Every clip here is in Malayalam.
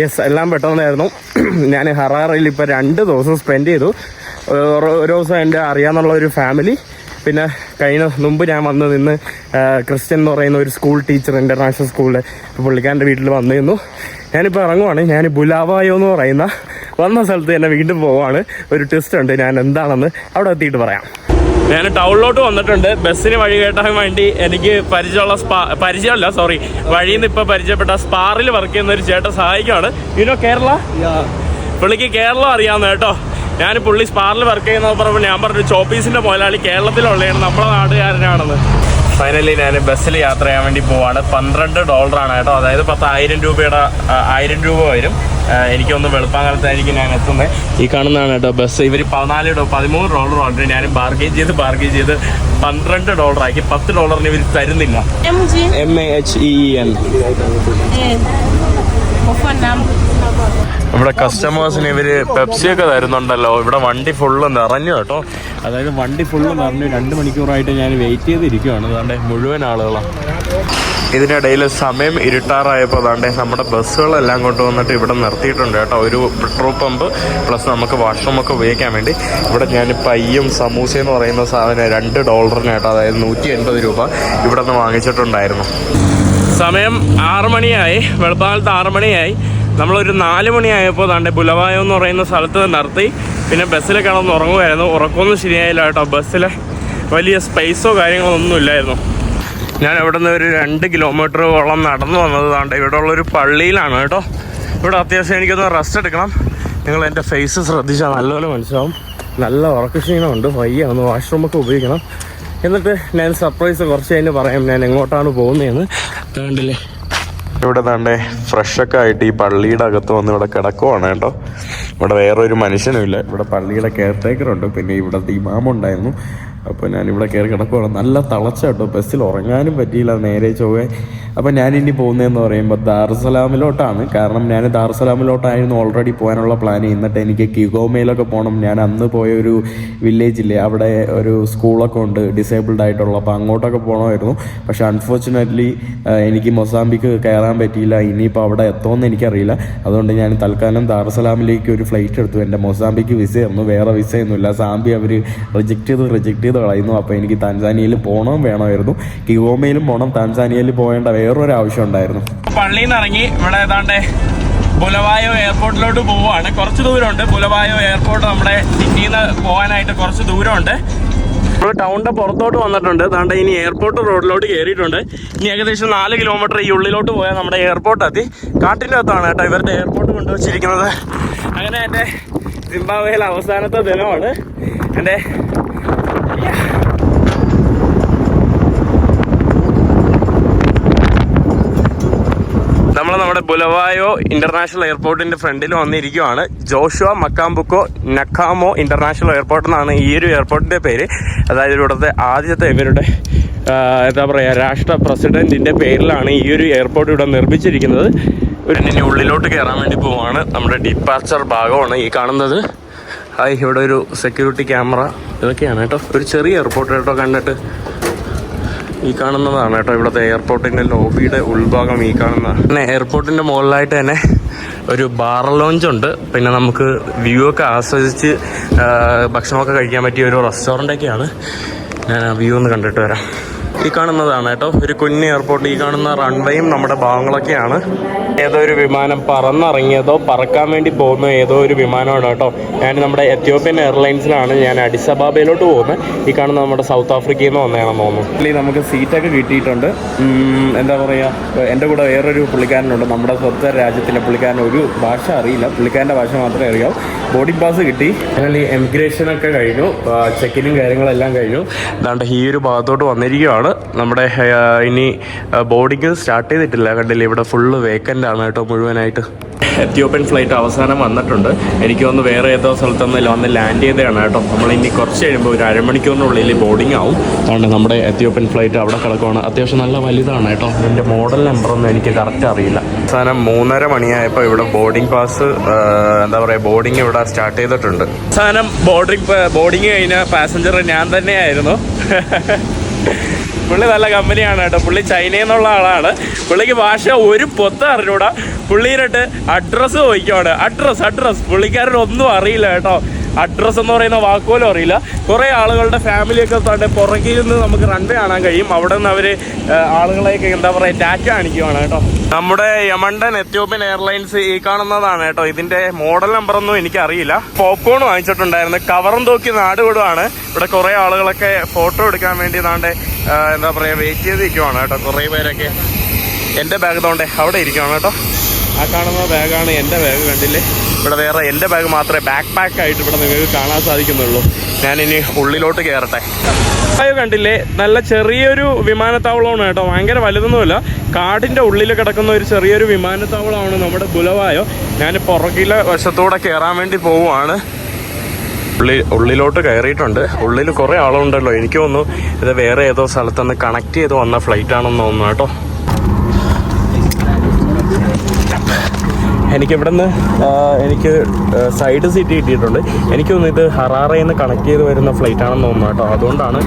യെസ് എല്ലാം പെട്ടെന്നായിരുന്നു. ഞാൻ ഹറാറയിൽ ഇപ്പോൾ രണ്ട് ദിവസം സ്പെൻഡ് ചെയ്തു. ഒരു ദിവസം എന്റെ അറിയാമെന്നുള്ള ഒരു ഫാമിലി പിന്നെ കഴിഞ്ഞ മുമ്പ് ഞാൻ വന്ന് നിന്ന് ക്രിസ്ത്യൻ എന്ന് പറയുന്ന ഒരു സ്കൂൾ ടീച്ചർ ഇന്റർനാഷണൽ സ്കൂളിൽ പുള്ളിക്കാരന്റെ വീട്ടിൽ വന്നു നിന്നു ഞാനിപ്പോൾ ഇറങ്ങുവാണ്. ഞാൻ ബുലാവായോ എന്ന് പറയുന്ന വന്ന സ്ഥലത്ത് തന്നെ വീണ്ടും പോവാണ്. ഒരു ട്വിസ്റ്റ് ഉണ്ട്. ഞാൻ എന്താണെന്ന് അവിടെ എത്തിയിട്ട് പറയാം. ഞാൻ ടൗണിലോട്ട് വന്നിട്ടുണ്ട്. ബസ്സിന് വഴി കേട്ടാൻ വേണ്ടി എനിക്ക് പരിചയമുള്ള സ്പാ പരിചയമല്ല സോറി വഴിയിൽ നിന്ന് ഇപ്പോൾ പരിചയപ്പെട്ട സ്പാറിൽ വർക്ക് ചെയ്യുന്ന ഒരു ചേട്ടൻ സഹായിക്കുകയാണ് യുനോ കേരള? പുള്ളിക്ക് കേരളം അറിയാവുന്ന കേട്ടോ. ഞാൻ പുള്ളി സ്പാറിൽ വർക്ക് ചെയ്യുന്ന പറഞ്ഞപ്പോൾ ഞാൻ പറഞ്ഞു ചോപ്പീസിന്റെ മുതലാളി കേരളത്തിലുള്ളതാണ് നമ്മുടെ നാടുകാരനാണെന്ന് ഫൈനലി ഞാൻ ബസ്സിൽ യാത്ര ചെയ്യാൻ വേണ്ടി പോവാണ്. പന്ത്രണ്ട് ഡോളറാണ് കേട്ടോ. അതായത് പത്തായിരം രൂപയുടെ ആയിരം രൂപ വരും. എനിക്കൊന്ന് വെളുപ്പാങ്കാലത്തായിരിക്കും ഞാൻ എത്തുന്നത് ഈ കാണുന്നതാണ് കേട്ടോ ബസ്. ഇവർ പതിനാല് ഡോ പതിമൂന്ന് ഡോളർ ഓൾറെഡി ഞാൻ ബാർഗെയിൻ ചെയ്ത് ബാർഗെയിൻ ചെയ്ത് പന്ത്രണ്ട് ഡോളർ ആക്കി പത്ത് ഡോളറിന് ഇവർ തരുന്നില്ല. M A H E N. ഇവിടെ കസ്റ്റമേഴ്സിന് ഇവർ പെപ്സി ഒക്കെ തരുന്നുണ്ടല്ലോ. ഇവിടെ വണ്ടി ഫുള്ള് നിറഞ്ഞു കേട്ടോ. അതായത് വണ്ടി ഫുള്ള് നിറഞ്ഞു രണ്ട് മണിക്കൂറായിട്ട് ഞാൻ വെയിറ്റ് ചെയ്തിരിക്കുകയാണ് അതാണ്ട് മുഴുവൻ ആളുകളാണ് ഇതിനിടയിൽ സമയം ഇരുട്ടാറായപ്പോൾ അതാണ്ട് നമ്മുടെ ബസ്സുകളെല്ലാം കൊണ്ടുവന്നിട്ട് ഇവിടെ നിർത്തിയിട്ടുണ്ട് കേട്ടോ. ഒരു പെട്രോൾ പമ്പ് പ്ലസ് നമുക്ക് വാഷ്റൂം ഒക്കെ ഉപയോഗിക്കാൻ വേണ്ടി. ഇവിടെ ഞാൻ പയ്യും സമൂസ എന്ന് പറയുന്ന സാധനം രണ്ട് ഡോളറിന് കേട്ടോ. അതായത് നൂറ്റി എൺപത് രൂപ ഇവിടെ നിന്ന് വാങ്ങിച്ചിട്ടുണ്ടായിരുന്നു. സമയം ആറു മണിയായി. വെളുപ്പാലത്ത് ആറു മണിയായി. നമ്മളൊരു നാല് മണിയായപ്പോൾ താണ്ടെ ബുലവായോ എന്ന് പറയുന്ന സ്ഥലത്ത് നിർത്തി. പിന്നെ ബസ്സിൽ കിടന്ന് ഉറങ്ങുമായിരുന്നു ഉറക്കമൊന്നും ശരിയായില്ല കേട്ടോ. ബസ്സിൽ വലിയ സ്പേസോ കാര്യങ്ങളോ ഒന്നും ഇല്ലായിരുന്നു. ഞാൻ ഇവിടെ നിന്ന് ഒരു രണ്ട് കിലോമീറ്ററോളം നടന്നു വന്നത് താണ്ടെ ഇവിടെ ഉള്ളൊരു പള്ളിയിലാണ് കേട്ടോ. ഇവിടെ അത്യാവശ്യം എനിക്കൊന്ന് റെസ്റ്റ് എടുക്കണം. നിങ്ങൾ എന്റെ ഫേസ് ശ്രദ്ധിച്ചാൽ നല്ലപോലെ മനസ്സിലാവും. നല്ല ഉറക്കക്ഷീണമുണ്ട് വയ്യ ഒന്ന് വാഷ്റൂമൊക്കെ ഉപയോഗിക്കണം. എന്നിട്ട് ഞാൻ സർപ്രൈസ് കുറച്ച് കഴിഞ്ഞ് പറയാം ഞാൻ എങ്ങോട്ടാണ് പോകുന്നതെന്ന് കണ്ടില്ലേ? ഇവിടെ താണ്ടേ ഫ്രഷൊക്കെ ആയിട്ട് ഈ പള്ളിയുടെ അകത്ത് വന്ന് ഇവിടെ കിടക്കുവാണ് കേട്ടോ. ഇവിടെ വേറൊരു മനുഷ്യനുമില്ല. ഇവിടെ പള്ളിയുടെ കെയർ ടേക്കർ ഉണ്ട്. പിന്നെ ഇവിടുത്തെ ഇമാം ഉണ്ടായിരുന്നു അപ്പോൾ ഞാനിവിടെ കയറി കിടക്കുവാണ്. നല്ല തളച്ച കേട്ടോ ബസ്സിൽ ഉറങ്ങാനും പറ്റിയില്ല. നേരെ ചൊവ്വേ. അപ്പോൾ ഞാനിനി പോകുന്നതെന്ന് പറയുമ്പോൾ ദാർസലാമിലോട്ടാണ്. കാരണം ഞാൻ ദാർസലാമിലോട്ടായിരുന്നു ഓൾറെഡി പോകാനുള്ള പ്ലാൻ ചെയ്യുന്നിട്ട് എനിക്ക് കിഗോമയിലൊക്കെ പോകണം. ഞാൻ അന്ന് പോയ ഒരു വില്ലേജില്ലേ അവിടെ ഒരു സ്കൂളൊക്കെ ഉണ്ട്. ഡിസേബിൾഡ് ആയിട്ടുള്ള. അപ്പോൾ അങ്ങോട്ടൊക്കെ പോകണമായിരുന്നു. പക്ഷേ അൺഫോർച്ചുനേറ്റ്ലി എനിക്ക് മൊസാമ്പിക്ക് കയറാൻ പറ്റിയില്ല. ഇനിയിപ്പോൾ അവിടെ എത്തുമെന്ന് എനിക്കറിയില്ല. അതുകൊണ്ട് ഞാൻ തൽക്കാലം ദാർസലാമിലേക്ക് ഒരു ഫ്ലൈറ്റ് എടുത്തു. എന്റെ മൊസാമ്പിക്ക് വിസ ആയിരുന്നു വേറെ വിസയൊന്നുമില്ല സാമ്പി അവർ റിജക്റ്റ് ചെയ്ത് റിജക്റ്റ് ചെയ്ത് കളയുന്നു. അപ്പോൾ എനിക്ക് താൻസാനിയയിൽ പോകണം വേണമായിരുന്നു. കിഗോമയിലും പോകണം. താൻസാനിയയിൽ പോകേണ്ട വേറൊരു ആവശ്യം ഉണ്ടായിരുന്നു. പള്ളിയിൽ നിന്ന് ഇറങ്ങി ഇവിടെ ഏതാണ്ട് പുലവായോ എയർപോർട്ടിലോട്ട് പോവുകയാണ്. കുറച്ച് ദൂരമുണ്ട്. പുലവായോ എയർപോർട്ട് നമ്മുടെ സിറ്റിയിൽ നിന്ന് പോകാനായിട്ട് കുറച്ച് ദൂരമുണ്ട്. നമ്മൾ ടൗണിന്റെ പുറത്തോട്ട് വന്നിട്ടുണ്ട്. താണ്ട ഇനി എയർപോർട്ട് റോഡിലോട്ട് കയറിയിട്ടുണ്ട് ഇനി ഏകദേശം നാല് കിലോമീറ്റർ ഈ ഉള്ളിലോട്ട് പോയാൽ നമ്മുടെ എയർപോർട്ട് എത്തി. കാട്ടിന്റെ അകത്താണ് കേട്ടോ ഇവരുടെ എയർപോർട്ട് കൊണ്ടുവച്ചിരിക്കുന്നത്. അങ്ങനെ എന്റെ സിംബാബ്വേയിലെ അവസാനത്തെ ദിനമാണ്. എന്റെ നമ്മുടെ ബുലവായോ ഇന്റർനാഷണൽ എയർപോർട്ടിന്റെ ഫ്രണ്ടിൽ വന്നിരിക്കുകയാണ് Joshua Makambuko Nakamo international airport എന്നാണ് ഈ ഒരു എയർപോർട്ടിന്റെ പേര്. അതായത് ഇവിടുത്തെ ആദ്യത്തെ ഇവരുടെ എന്താ പറയുക രാഷ്ട്ര പ്രസിഡന്റിന്റെ പേരിലാണ് ഈ ഒരു എയർപോർട്ട് ഇവിടെ നിർമ്മിച്ചിരിക്കുന്നത്. ഇനി ഉള്ളിലോട്ട് കയറാൻ വേണ്ടി പോവാണ്. നമ്മുടെ ഡിപ്പാർച്ചർ ഭാഗമാണ് ഈ കാണുന്നത്. ഹായ് ഇവിടെ ഒരു സെക്യൂരിറ്റി ക്യാമറ ഇതൊക്കെയാണ് കേട്ടോ. ഒരു ചെറിയ എയർപോർട്ട് കേട്ടോ കണ്ടിട്ട് ഈ കാണുന്നതാണ് കേട്ടോ ഇവിടുത്തെ എയർപോർട്ടിന്റെ ലോബിയുടെ ഉൾഭാഗം ഈ കാണുന്ന. പിന്നെ എയർപോർട്ടിന്റെ മുകളിലായിട്ട് തന്നെ ഒരു ബാർ ലോഞ്ച് ഉണ്ട്. പിന്നെ നമുക്ക് വ്യൂ ഒക്കെ ആസ്വദിച്ച് ഭക്ഷണമൊക്കെ കഴിക്കാൻ പറ്റിയ ഒരു റെസ്റ്റോറന്റ് ഒക്കെയാണ്. ഞാൻ ആ വ്യൂ ഒന്ന് കണ്ടിട്ട് വരാം. ഈ കാണുന്നതാണ് കേട്ടോ. ഒരു കുഞ്ഞ് എയർപോർട്ട് ഈ കാണുന്ന റൺവേയും നമ്മുടെ ഭാഗങ്ങളൊക്കെയാണ്. ഏതോ ഒരു വിമാനം പറന്നിറങ്ങിയതോ പറക്കാൻ വേണ്ടി പോകുന്ന ഏതോ ഒരു വിമാനമാണ് കേട്ടോ. ഞാൻ നമ്മുടെ എത്യോപ്യൻ എയർലൈൻസിലാണ് ഞാൻ അഡിസബാബയിലോട്ട് പോകുന്നത്. ഈ കാണുന്ന നമ്മുടെ സൗത്ത് ആഫ്രിക്കയിൽ നിന്ന് വന്നതാണെന്ന് തോന്നുന്നു. നമുക്ക് സീറ്റൊക്കെ കിട്ടിയിട്ടുണ്ട്. എന്താ പറയുക എന്റെ കൂടെ വേറൊരു പുള്ളിക്കാരനുണ്ട്. നമ്മുടെ സ്വന്തം രാജ്യത്തിലെ പുള്ളിക്കാരൻ ഒരു ഭാഷ അറിയില്ല. പുള്ളിക്കാരന്റെ ഭാഷ മാത്രമേ അറിയാവൂ. ബോർഡിംഗ് പാസ് കിട്ടി. അങ്ങനെ ഈ എമിഗ്രേഷനൊക്കെ കഴിഞ്ഞു. ചെക്കിനും കാര്യങ്ങളെല്ലാം കഴിഞ്ഞു. അതാണ്ട് ഈ ഒരു ഭാഗത്തോട്ട് വന്നിരിക്കുകയാണ്. നമ്മുടെ ഇനി ബോർഡിങ് സ്റ്റാർട്ട് ചെയ്തിട്ടില്ല. കണ്ടില്ലേ ഇവിടെ ഫുള്ള് വേക്കന്റ് ആണ് കേട്ടോ മുഴുവനായിട്ട്. എത്യോപ്യൻ ഫ്ലൈറ്റ് അവസാനം വന്നിട്ടുണ്ട്. എനിക്ക് തോന്നുന്നു വേറെ ഏതോ സ്ഥലത്തൊന്നും വന്ന് ലാൻഡ് ചെയ്തതാണ് കേട്ടോ. നമ്മൾ ഇനി കുറച്ച് കഴിയുമ്പോൾ ഒരു അരമണിക്കൂറിനുള്ളിൽ ബോർഡിംഗ് ആവും. അതുകൊണ്ട് നമ്മുടെ എത്യോപ്യൻ ഫ്ലൈറ്റ് അവിടെ കിടക്കുവാണ്. അത്യാവശ്യം നല്ല വലുതാണ് കേട്ടോ. ഇതിന്റെ മോഡൽ നമ്പറൊന്നും എനിക്ക് കറക്റ്റ് അറിയില്ല. അവസാനം മൂന്നര മണിയായപ്പോൾ ഇവിടെ ബോർഡിംഗ് പാസ് എന്താ പറയുക ബോർഡിംഗ് ഇവിടെ സ്റ്റാർട്ട് ചെയ്തിട്ടുണ്ട്. അവസാനം ബോർഡിംഗ് ബോർഡിംഗ് കഴിഞ്ഞ പാസഞ്ചർ ഞാൻ തന്നെയായിരുന്നു. പുള്ളി നല്ല കമ്പനിയാണ് കേട്ടോ. പുള്ളി ചൈനയിൽ നിന്നുള്ള ആളാണ്. പുള്ളിക്ക് ഭാഷ ഒരു പൊത്ത അറിഞ്ഞൂടാ. പുള്ളിയിലിട്ട് അഡ്രസ്സ് ചോദിക്കുവാണ്. അഡ്രസ് അഡ്രസ് പുള്ളിക്കാരൻ ഒന്നും അറിയില്ല കേട്ടോ. അഡ്രസ്സ് എന്ന് പറയുന്ന വാക്കുപോലും അറിയില്ല. കുറേ ആളുകളുടെ ഫാമിലിയൊക്കെ തന്നെ പുറകിൽ നിന്ന് നമുക്ക് റൺവേ കാണാൻ കഴിയും. അവിടെ നിന്ന് അവർ ആളുകളെയൊക്കെ എന്താ പറയുക ടാറ്റ കാണിക്കുവാണ് കേട്ടോ. നമ്മുടെ യമണ്ടൻ എത്യോപ്യൻ എയർലൈൻസ് ഈ കാണുന്നതാണ് കേട്ടോ. ഇതിന്റെ മോഡൽ നമ്പർ ഒന്നും എനിക്കറിയില്ല. പോപ്കോൺ വാങ്ങിച്ചിട്ടുണ്ടായിരുന്നു. കവറും തൂക്കി നാട് വിടുവാണ്. ഇവിടെ കുറേ ആളുകളൊക്കെ ഫോട്ടോ എടുക്കാൻ വേണ്ടി എന്താ പറയുക വെയിറ്റ് ചെയ്ത് ഇരിക്കുവാണ് കേട്ടോ. കുറേ പേരൊക്കെ എന്റെ ബാഗ് തോണ്ടേ അവിടെ ഇരിക്കുവാണ് കേട്ടോ. ആ കാണുന്ന ബാഗാണ് എന്റെ ബാഗ് കണ്ടില്ലേ? ഇവിടെ വേറെ എന്റെ ബാഗ് മാത്രമേ ബാക്ക് പാക്ക് ആയിട്ട് ഇവിടെ നിങ്ങൾക്ക് കാണാൻ സാധിക്കുന്നുള്ളൂ. ഞാനിനി ഉള്ളിലോട്ട് കയറട്ടെ കണ്ടില്ലേ? നല്ല ചെറിയൊരു വിമാനത്താവളമാണ് കേട്ടോ. ഭയങ്കര വലുതൊന്നുമില്ല. കാടിന്റെ ഉള്ളിൽ കിടക്കുന്ന ഒരു ചെറിയൊരു വിമാനത്താവളമാണ് നമ്മുടെ ബുലവായോ ഞാൻ പുറകിലെ വശത്തൂടെ കയറാൻ വേണ്ടി പോവുകയാണ് ഉള്ളി ഉള്ളിലോട്ട് കയറിയിട്ടുണ്ട്. ഉള്ളിൽ കുറേ ആളുണ്ടല്ലോ. എനിക്ക് തോന്നുന്നു ഇത് വേറെ ഏതോ സ്ഥലത്തുനിന്ന് കണക്ട് ചെയ്ത് വന്ന ഫ്ലൈറ്റ് ആണെന്ന് തോന്നുന്നു കേട്ടോ. എനിക്ക് നിന്ന് എനിക്ക് സൈഡ് സീറ്റ് കിട്ടിയിട്ടുണ്ട്. എനിക്ക് തോന്നുന്നു ഇത് ഹറാറയിൽ നിന്ന് കണക്ട് ചെയ്ത് വരുന്ന ഫ്ലൈറ്റ് ആണെന്ന് തോന്നുന്നു കേട്ടോ. അതുകൊണ്ടാണ്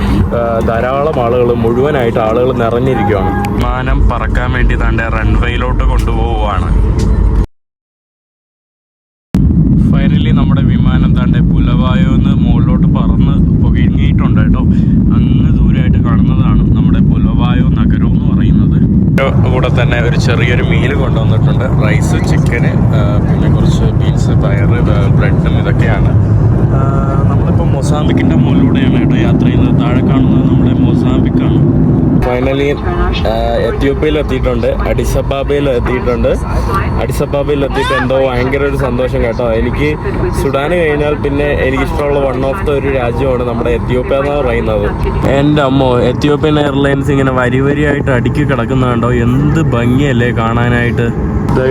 ധാരാളം ആളുകൾ മുഴുവനായിട്ട് ആളുകൾ നിറഞ്ഞിരിക്കുകയാണ് വിമാനം പറക്കാൻ വേണ്ടി തന്റെ റൺവേയിലോട്ട് കൊണ്ടുപോവുകയാണ് ഫൈനലി നമ്മുടെ വിമാനം താണ്ടെ പുലവായോന്ന് മുകളിലോട്ട് പറന്ന് പൊകിങ്ങിയിട്ടുണ്ട് കേട്ടോ അങ്ങ് ദൂരമായിട്ട് കാണുന്നതാണ് നമ്മുടെ പുലവായോ നഗരം എന്ന് പറയുന്നത് കൂടെ തന്നെ ഒരു ചെറിയൊരു മീൽ കൊണ്ടുവന്നിട്ടുണ്ട്. റൈസ് ചിക്കന് പിന്നെ കുറച്ച് ബീൻസ് പയർ ബ്രെഡും ഇതൊക്കെയാണ്. നമ്മളിപ്പോൾ മൊസാമ്പിക്കിന്റെ മുകളിലൂടെയാണ് കേട്ടോ യാത്ര ചെയ്യുന്നത്. താഴെ കാണുന്നത് നമ്മുടെ മൊസാമ്പിക്കാണ് ഫൈനലി എത്യോപ്യയിൽ എത്തിയിട്ടുണ്ട് അഡിസബാബയിൽ എത്തിയിട്ടുണ്ട്. അഡിസബാബയിൽ എത്തിയിട്ട് എന്തോ ഭയങ്കര ഒരു സന്തോഷം കേട്ടോ. എനിക്ക് സുഡാന് കഴിഞ്ഞാൽ പിന്നെ എനിക്കിഷ്ടമുള്ള വൺ ഓഫ് ദ ഒരു രാജ്യമാണ് നമ്മുടെ എത്യോപ്യ എന്ന് പറയുന്നത്. എന്റെ അമ്മോ എത്യോപ്യൻ എയർലൈൻസ് ഇങ്ങനെ വരി വരിയായിട്ട് അടുക്കി കിടക്കുന്ന കണ്ടോ? എന്ത് ഭംഗിയല്ലേ കാണാനായിട്ട്.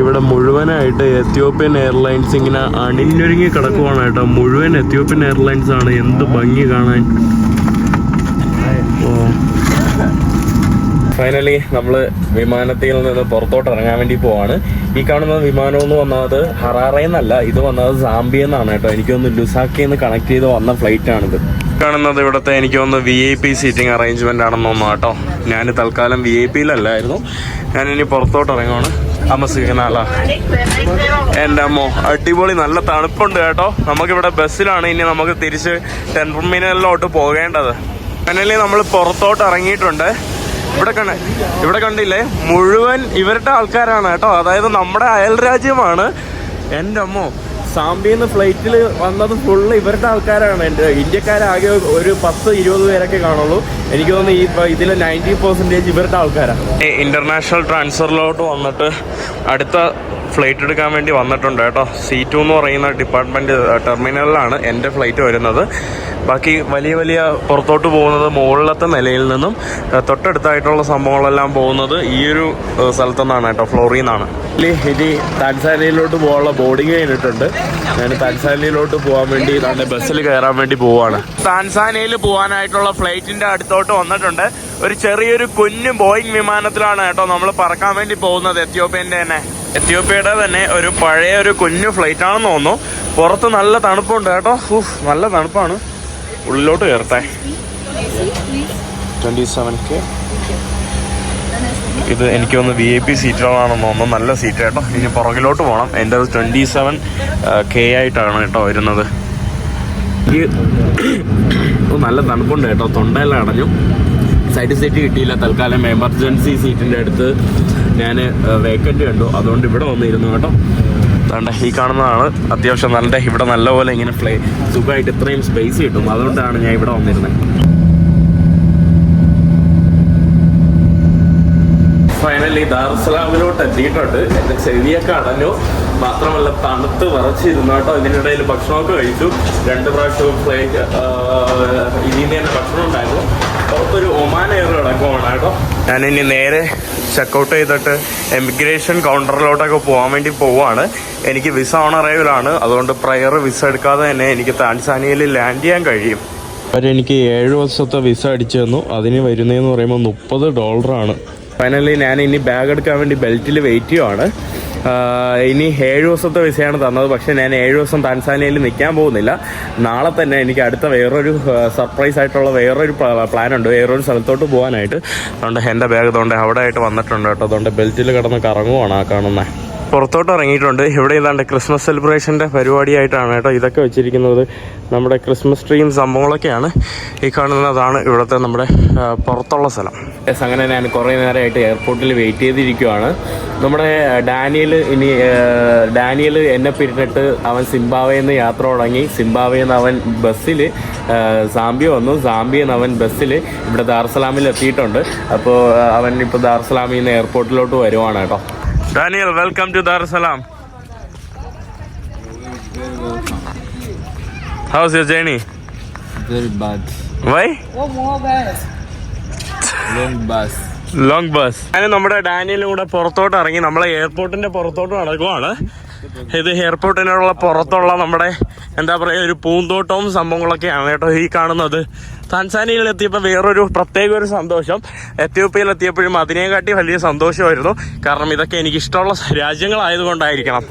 ഇവിടെ മുഴുവനായിട്ട് എത്യോപ്യൻ എയർലൈൻസ് ഇങ്ങനെ അണിഞ്ഞൊരുങ്ങി കിടക്കുവാണ് കേട്ടോ. മുഴുവൻ എത്യോപ്യൻ എയർലൈൻസ് ആണ്. എന്ത് ഭംഗി കാണാൻ. ഫൈനലി നമ്മൾ വിമാനത്തിൽ നിന്ന് പുറത്തോട്ട് ഇറങ്ങാൻ വേണ്ടി പോവാണ്. ഈ കാണുന്ന വിമാനം എന്ന് വന്നത് ഹറാറയിൽ ഇത് വന്നത് സാംബിയ എന്നാണ് കേട്ടോ. എനിക്കൊന്ന് ലുസാക്കിന്ന് കണക്ട് ചെയ്ത് വന്ന ഫ്ലൈറ്റ് ആണിത്. കാണുന്നത് ഇവിടുത്തെ എനിക്ക് ഒന്ന് V I P seating arrangement ആണെന്ന് തോന്നുന്നു കേട്ടോ. ഞാൻ തൽക്കാലം വി ഐ പിയിലല്ലായിരുന്നു ഞാൻ ഇനി പുറത്തോട്ട് ഇറങ്ങുവാണ്. താമസിക്കുന്ന എന്റെ അമ്മോ അടിപൊളി നല്ല തണുപ്പുണ്ട് കേട്ടോ. നമുക്കിവിടെ ബസ്സിലാണ് ഇനി നമുക്ക് തിരിച്ച് ടെർമിനലിലോട്ട് പോകേണ്ടത്. അങ്ങനെ നമ്മൾ പുറത്തോട്ട് ഇറങ്ങിയിട്ടുണ്ട്. ഇവിടെ കണ്ട ഇവിടെ കണ്ടില്ലേ? മുഴുവൻ ഇവരുടെ ആൾക്കാരാണ് കേട്ടോ. അതായത് നമ്മുടെ അയൽ രാജ്യമാണ് എന്റെ അമ്മോ സാമ്പിന്ന് ഫ്ലൈറ്റിൽ വന്നത് ഫുള്ള് ഇവരുടെ ആൾക്കാരാണ്. എന്റെ ഇന്ത്യക്കാരാകെ ഒരു പത്ത് ഇരുപത് പേരൊക്കെ കാണുള്ളൂ. എനിക്ക് തോന്നുന്നു ഈ ഇതിൽ നയന്റി പെർസെന്റേജ് ഇവരുടെ ആൾക്കാരാണ്. ഇന്റർനാഷണൽ ട്രാൻസ്ഫറിലോട്ട് വന്നിട്ട് അടുത്ത ഫ്ലൈറ്റ് എടുക്കാൻ വേണ്ടി വന്നിട്ടുണ്ട് കേട്ടോ. സി ടു എന്ന് പറയുന്ന ഡിപ്പാർട്ട്മെന്റ് ടെർമിനലിലാണ് എന്റെ ഫ്ലൈറ്റ് വരുന്നത്. ബാക്കി വലിയ വലിയ പുറത്തോട്ട് പോകുന്നത് മുകളിലത്തെ നിലയിൽ നിന്നും തൊട്ടടുത്തായിട്ടുള്ള സംഭവങ്ങളെല്ലാം പോകുന്നത് ഈ ഒരു സ്ഥലത്തു നിന്നാണ് കേട്ടോ ഫ്ലോറിൽ നിന്നാണ് ഇനി താൻസാനിയയിലോട്ട് പോകാനുള്ള ബോർഡിങ് കഴിഞ്ഞിട്ടുണ്ട്. ഞാൻ താൻസാനിയയിലോട്ട് പോകാൻ വേണ്ടി ബസ്സിൽ കയറാൻ വേണ്ടി പോവാണ്. താൻസാനിയയിൽ പോകാനായിട്ടുള്ള ഫ്ലൈറ്റിന്റെ അടുത്തോട്ട് വന്നിട്ടുണ്ട്. ഒരു ചെറിയൊരു കുഞ്ഞു ബോയിങ് വിമാനത്തിലാണ് കേട്ടോ നമ്മൾ പറക്കാൻ വേണ്ടി പോകുന്നത് എത്യോപ്യന്റെ തന്നെ. എത്യോപ്യയുടെ തന്നെ ഒരു പഴയ ഒരു കുഞ്ഞു ഫ്ലൈറ്റ് ആണെന്ന് തോന്നുന്നു. പുറത്ത് നല്ല തണുപ്പുണ്ട് കേട്ടോ. ഊഫ് നല്ല തണുപ്പാണ്. ഉള്ളിലോട്ട് കയറട്ടെ. ട്വന്റി സെവൻ കെ ഇത് എനിക്ക് ഒന്ന് വി ഐ പി സീറ്റുകളാണെന്ന് തോന്നുന്നു. നല്ല സീറ്റ് കേട്ടോ. ഇനി പുറകിലോട്ട് പോകണം എന്റെ ട്വന്റി സെവൻ കെ ആയിട്ടാണ് കേട്ടോ വരുന്നത്. എനിക്ക് നല്ല തണുപ്പുണ്ട് കേട്ടോ. തൊണ്ടയെല്ലാം അടഞ്ഞു. സൈഡ് സീറ്റ് കിട്ടിയില്ല. തൽക്കാലം എമർജൻസി സീറ്റിന്റെ അടുത്ത് ഞാൻ വേക്കന്റ് കണ്ടു. അതുകൊണ്ട് ഇവിടെ വന്നിരുന്നു കേട്ടോ. അതുകൊണ്ട് ഈ കാണുന്നതാണ് അത്യാവശ്യം നല്ല ഇവിടെ നല്ലപോലെ ഇങ്ങനെ ഫ്ലൈ സുഖമായിട്ട് ഇത്രയും സ്പേസ് കിട്ടും. അതുകൊണ്ടാണ് ഞാൻ ഇവിടെ വന്നിരുന്നത് ഫൈനലി ദാർസലാമിലോട്ട് എത്തിയിട്ടുണ്ട്. എന്റെ ചെവിയൊക്കെ അടഞ്ഞു. മാത്രമല്ല തണുത്ത് വിറച്ചിരുന്നു കേട്ടോ. ഇതിനിടയിൽ ഭക്ഷണമൊക്കെ കഴിച്ചു. രണ്ട് പ്രാവശ്യവും ഫ്ലൈറ്റ് ഇതിൽ തന്നെ ഭക്ഷണം ഉണ്ടായിരുന്നു. പുറത്തൊരു ഒമാൻ എയർ കിടക്കുവാണ് കേട്ടോ. ഞാനിനി നേരെ ചെക്കൗട്ട് ചെയ്തിട്ട് എമിഗ്രേഷൻ കൗണ്ടറിലോട്ടൊക്കെ പോകാൻ വേണ്ടി പോവാണ്. എനിക്ക് വിസ ഓൺ അറൈവലാണ് അതുകൊണ്ട് പ്രയർ വിസ എടുക്കാതെ തന്നെ എനിക്ക് താൻസാനിയയിൽ ലാൻഡ് ചെയ്യാൻ കഴിയും. അവരെനിക്ക് ഏഴ് വർഷത്തെ വിസ അടിച്ചു തന്നു. അതിന് വരുന്നതെന്ന് പറയുമ്പോൾ മുപ്പത് ഡോളറാണ് ഫൈനലി ഞാൻ ഇനി ബാഗ് എടുക്കാൻ വേണ്ടി ബെൽറ്റിൽ വെയിറ്റ് ചെയ്യുവാണ്. ഇനി ഏഴ് ദിവസത്തെ വിസയാണ് തന്നത്. പക്ഷെ ഞാൻ ഏഴ് ദിവസം താൻസാനിയയിൽ നിൽക്കാൻ പോകുന്നില്ല. നാളെ തന്നെ എനിക്ക് അടുത്ത വേറൊരു സർപ്രൈസ് ആയിട്ടുള്ള വേറൊരു പ്ലാൻ ഉണ്ട്. വേറൊരു സ്ഥലത്തോട്ട് പോകാനായിട്ട്. അതുകൊണ്ട് എന്റെ ബാഗ് അതുകൊണ്ട് അവിടെ ആയിട്ട് വന്നിട്ടുണ്ട് കേട്ടോ. അതുകൊണ്ട് ബെൽറ്റിൽ കിടന്ന് കറങ്ങുവാണ് ആ കാണുന്നത് പുറത്തോട്ട് ഇറങ്ങിയിട്ടുണ്ട്. ഇവിടെ ഇതാണ്ട് ക്രിസ്മസ് സെലിബ്രേഷന്റെ പരിപാടിയായിട്ടാണ് കേട്ടോ ഇതൊക്കെ വെച്ചിരിക്കുന്നത്. നമ്മുടെ ക്രിസ്മസ് ട്രീയും സംഭവങ്ങളൊക്കെയാണ്. ഈ കാണുന്നതാണ് ഇവിടുത്തെ നമ്മുടെ പുറത്തുള്ള സ്ഥലം. യെസ് അങ്ങനെ ഞാൻ കുറേ നേരമായിട്ട് എയർപോർട്ടിൽ വെയിറ്റ് ചെയ്തിരിക്കുവാണ്. നമ്മുടെ ഡാനിയൽ ഇനി ഡാനിയൽ എന്നെ പിരിഞ്ഞിട്ട് അവൻ സിംബാവയിൽ നിന്ന് യാത്ര തുടങ്ങി. സിംബാവയിൽ നിന്ന് അവൻ ബസ്സിൽ സാംബിയ വന്നു. സാംബിയിൽ നിന്ന് അവൻ ബസ്സിൽ ഇവിടെ ദാർസലാമിൽ എത്തിയിട്ടുണ്ട്. അപ്പോൾ അവൻ ഇപ്പോൾ ദാർസലാമിൽ നിന്ന് എയർപോർട്ടിലോട്ട് വരുവാണ് കേട്ടോ. Daniel welcome to Dar es Salaam how's your journey Very bad. Why Long bus. Long bus ഞാൻ നമ്മുടെ ഡാനിയലും കൂടെ പുറത്തോട്ട് ഇറങ്ങി നമ്മളെ എയർപോർട്ടിന്റെ പുറത്തോട്ട് നടക്കുവാണ്. ഇത് എയർപോർട്ടിനുള്ള പുറത്തുള്ള നമ്മുടെ എന്താ പറയുക ഒരു പൂന്തോട്ടവും സംഭവങ്ങളൊക്കെയാണ് കേട്ടോ ഈ കാണുന്നത്. താൻസാനിയയിൽ എത്തിയപ്പോൾ വേറൊരു പ്രത്യേക ഒരു സന്തോഷം. എത്യോപ്യയിൽ എത്തിയപ്പോഴും അതിനെക്കാട്ടി വലിയ സന്തോഷമായിരുന്നു. കാരണം ഇതൊക്കെ എനിക്ക് ഇഷ്ടമുള്ള രാജ്യങ്ങളായതുകൊണ്ടായിരിക്കണം.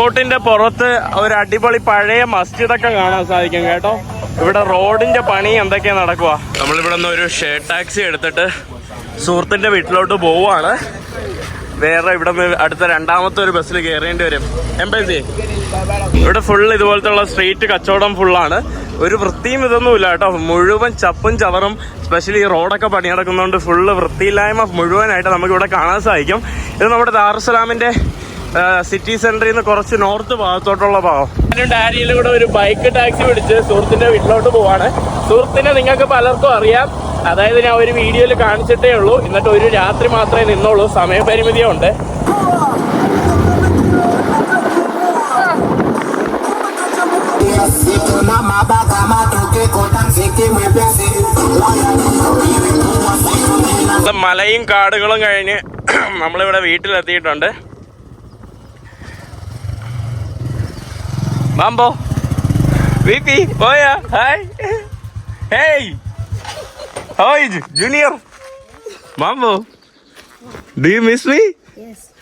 എയർപോർട്ടിന്റെ പുറത്ത് ഒരു അടിപൊളി പഴയ മസ്ജിദൊക്കെ കാണാൻ സാധിക്കും കേട്ടോ. ഇവിടെ റോഡിന്റെ പണി എന്തൊക്കെയാ നടക്കുക നമ്മളിവിടെ നിന്ന് ഒരു ഷെയർ ടാക്സി എടുത്തിട്ട് സുഹൃത്തിന്റെ വീട്ടിലോട്ട് പോവാണ് വേറെ ഇവിടെ അടുത്ത രണ്ടാമത്തെ ഒരു ബസ്സിൽ കയറേണ്ടി വരും. എംബസി. ഇവിടെ ഫുൾ ഇതുപോലത്തെ ഉള്ള സ്ട്രീറ്റ് കച്ചവടം ഫുള്ളാണ് ഒരു വൃത്തിയും ഇതൊന്നും ഇല്ല കേട്ടോ. മുഴുവൻ ചപ്പും ചവറും സ്പെഷ്യലി ഈ റോഡൊക്കെ പണി നടക്കുന്നതുകൊണ്ട് ഫുള്ള് വൃത്തിയില്ലായ്മ മുഴുവനായിട്ട് നമുക്ക് ഇവിടെ കാണാൻ സാധിക്കും. ഇത് നമ്മുടെ ദാറുസലാമിന്റെ സിറ്റി സെന്ററിൽ നിന്ന് കുറച്ച് നോർത്ത് ഭാഗത്തോട്ടുള്ള ഭാഗം. ഞാനും ഡാരിയിലും ഒരു ബൈക്ക് ടാക്സി പിടിച്ച് സുഹൃത്തിന്റെ വീട്ടിലോട്ട് പോവാണ്. സുഹൃത്തിനെ നിങ്ങൾക്ക് പലർക്കും അറിയാം. അതായത് ഞാൻ ഒരു വീഡിയോയിൽ കാണിച്ചിട്ടേ ഉള്ളൂ. എന്നിട്ട് ഒരു രാത്രി മാത്രമേ നിന്നുള്ളൂ സമയപരിമിതിയുണ്ട്. മലയും കാടുകളും കഴിഞ്ഞ് നമ്മളിവിടെ വീട്ടിലെത്തിയിട്ടുണ്ട്. ബാമ്പോ വിപി പോയാ? Hi. Hey. Hoy, Junior! Mambo! Do you miss me? Yes.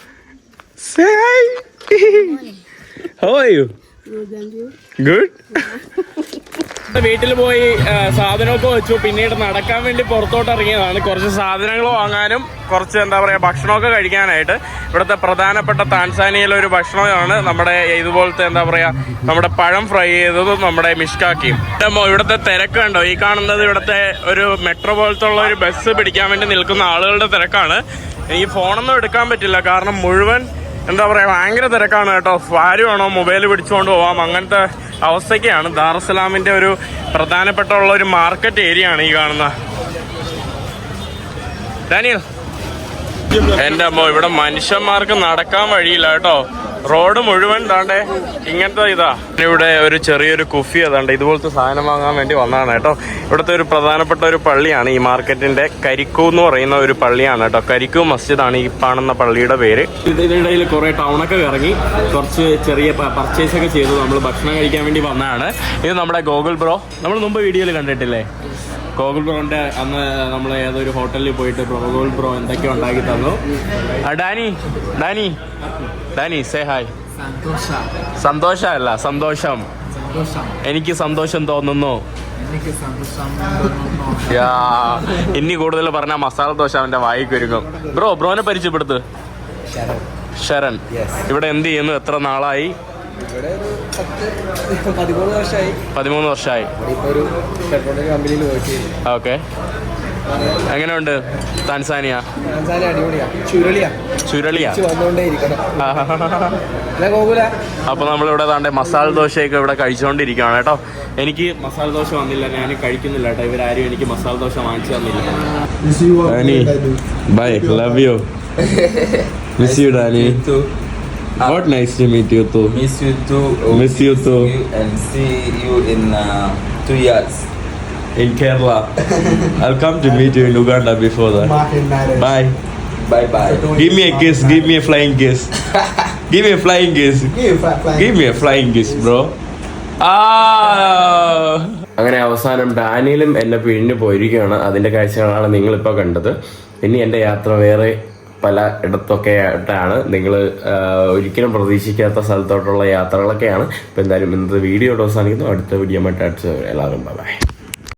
Say hi! How are you? Good, you? Good? Yeah. വീട്ടിൽ പോയി സാധനമൊക്കെ വെച്ചു. പിന്നീട് നടക്കാൻ വേണ്ടി പുറത്തോട്ട് ഇറങ്ങിയതാണ്. കുറച്ച് സാധനങ്ങൾ വാങ്ങാനും കുറച്ച് എന്താ പറയുക ഭക്ഷണമൊക്കെ കഴിക്കാനായിട്ട് ഇവിടുത്തെ പ്രധാനപ്പെട്ട താൻസാനിയയിലെ ഒരു ഭക്ഷണമാണ് നമ്മുടെ ഇതുപോലത്തെ എന്താ പറയുക നമ്മുടെ പഴം ഫ്രൈ ചെയ്തതും നമ്മുടെ മിഷ്കാക്കിയും. ഇവിടുത്തെ തിരക്ക് കണ്ടോ? ഈ കാണുന്നത് ഇവിടുത്തെ ഒരു മെട്രോ പോലത്തെ ഉള്ള ഒരു ബസ് പിടിക്കാൻ വേണ്ടി നിൽക്കുന്ന ആളുകളുടെ തിരക്കാണ്. ഈ ഫോണൊന്നും എടുക്കാൻ പറ്റില്ല. കാരണം മുഴുവൻ എന്താ പറയുക ഭയങ്കര തിരക്കാണ് കേട്ടോ. ആരും ആണോ മൊബൈൽ പിടിച്ചുകൊണ്ട് പോവാം. അങ്ങനത്തെ അവസ്ഥയ്ക്കാണ്. ദാറുസലാമിന്റെ ഒരു പ്രധാനപ്പെട്ട ഉള്ള ഒരു മാർക്കറ്റ് ഏരിയ ആണ് ഈ കാണുന്ന. ഡാനിയൽ എന്റെ അമ്മ ഇവിടെ മനുഷ്യന്മാർക്ക് നടക്കാൻ വഴിയില്ല കേട്ടോ. റോഡ് മുഴുവൻ താണ്ടേ ഇങ്ങനത്തെ ഇതാ. ഇവിടെ ഒരു ചെറിയൊരു കുഫി അതാണ്ട് ഇതുപോലത്തെ സാധനം വാങ്ങാൻ വേണ്ടി വന്നതാണ് കേട്ടോ. ഇവിടുത്തെ ഒരു പ്രധാനപ്പെട്ട ഒരു പള്ളിയാണ് ഈ മാർക്കറ്റിന്റെ കരിക്കു എന്ന് പറയുന്ന ഒരു പള്ളിയാണ് കേട്ടോ. കരിക്കു മസ്ജിദാണ് ഈ കാണുന്ന പള്ളിയുടെ പേര്. ഇതിനിടയിൽ കുറെ ടൗണൊക്കെ ഇറങ്ങി കുറച്ച് ചെറിയ പർച്ചേസ് ഒക്കെ ചെയ്തു. നമ്മൾ ഭക്ഷണം കഴിക്കാൻ വേണ്ടി വന്നതാണ്. ഇത് നമ്മുടെ ഗോകുൽ ബ്രോ. നമ്മൾ മുമ്പ് വീഡിയോയിൽ കണ്ടിട്ടില്ലേ? ഗോകുൽ ബ്രോന്റെ അന്ന് നമ്മൾ ഏതൊരു ഹോട്ടലിൽ പോയിട്ട് ഗോകുൽ ബ്രോ എന്തൊക്കെ ഉണ്ടാക്കി തന്നു? Dani Dani Dani say hi സന്തോഷ. സന്തോഷമല്ല സന്തോഷം. എനിക്ക് സന്തോഷം തോന്നുന്നു. എനിക്ക് സന്തോഷം തോന്നുന്നു. യാ ഇനി കൂടുതൽ പറഞ്ഞ മസാല ദോശ അവന്റെ വായിക്ക് ഒരുങ്ങും ബ്രോ ബ്രോനെ പരിചയപ്പെടുത്ത്. ശരൺ. ഇവിടെ എന്ത് ചെയ്യുന്നു? എത്ര നാളായി? ഇവിടെ ഒരു പത്ത് പതിമൂന്ന് വർഷമായി. പതിമൂന്ന് വർഷമായി. ഇപ്പോൾ ഒരു പെട്രോളിയം കമ്പനിയിൽ വർക്ക് ചെയ്തു ഓക്കെ. എങ്ങനെയുണ്ട് താൻസാനിയ? താൻസാനിയ അടിപൊളിയാ. ചുരുളിയാ. ചുരളിയാ? ഇച്ച് വന്നുകൊണ്ടേ ഇരിക്കണം അല്ല ഗോകുല. അപ്പൊ നമ്മളിവിടെ താണ്ടെ മസാല ദോശയൊക്കെ ഇവിടെ കഴിച്ചുകൊണ്ടിരിക്കുകയാണ് കേട്ടോ. എനിക്ക് മസാല ദോശ വന്നില്ല ഞാൻ കഴിക്കുന്നില്ല കേട്ടോ. ഇവരാരും എനിക്ക് മസാല ദോശ വാങ്ങിച്ചു തന്നില്ല. Bye love you miss you Dani. What nice to meet you too. Miss you too. Miss you too. You And see you in uh, two years. in Kerala. I'll come to meet you in Uganda before that. Bye. Bye bye. Give me a kiss. Give me a flying kiss. Give me a flying kiss. Give me a flying kiss, bro. Ah! അങ്ങനെ അവസാനം ഡാനിയലും എന്നെ പിഴിഞ്ഞു പോയിരിക്കുകയാണ് അതിന്റെ കാഴ്ചകളാണ് നിങ്ങളിപ്പോൾ കണ്ടത് ഇനി എന്റെ യാത്ര വേറെ പല ഇടത്തൊക്കെ ആയിട്ടാണ് നിങ്ങൾ ഒരിക്കലും പ്രതീക്ഷിക്കാത്ത സ്ഥലത്തോട്ടുള്ള യാത്രകളൊക്കെയാണ്. ഇപ്പം എന്തായാലും ഇന്നത്തെ വീഡിയോ അവസാനിക്കുന്നു. അടുത്ത വീഡിയോ മറ്റാഴ്ച എല്ലാവരും ബൈ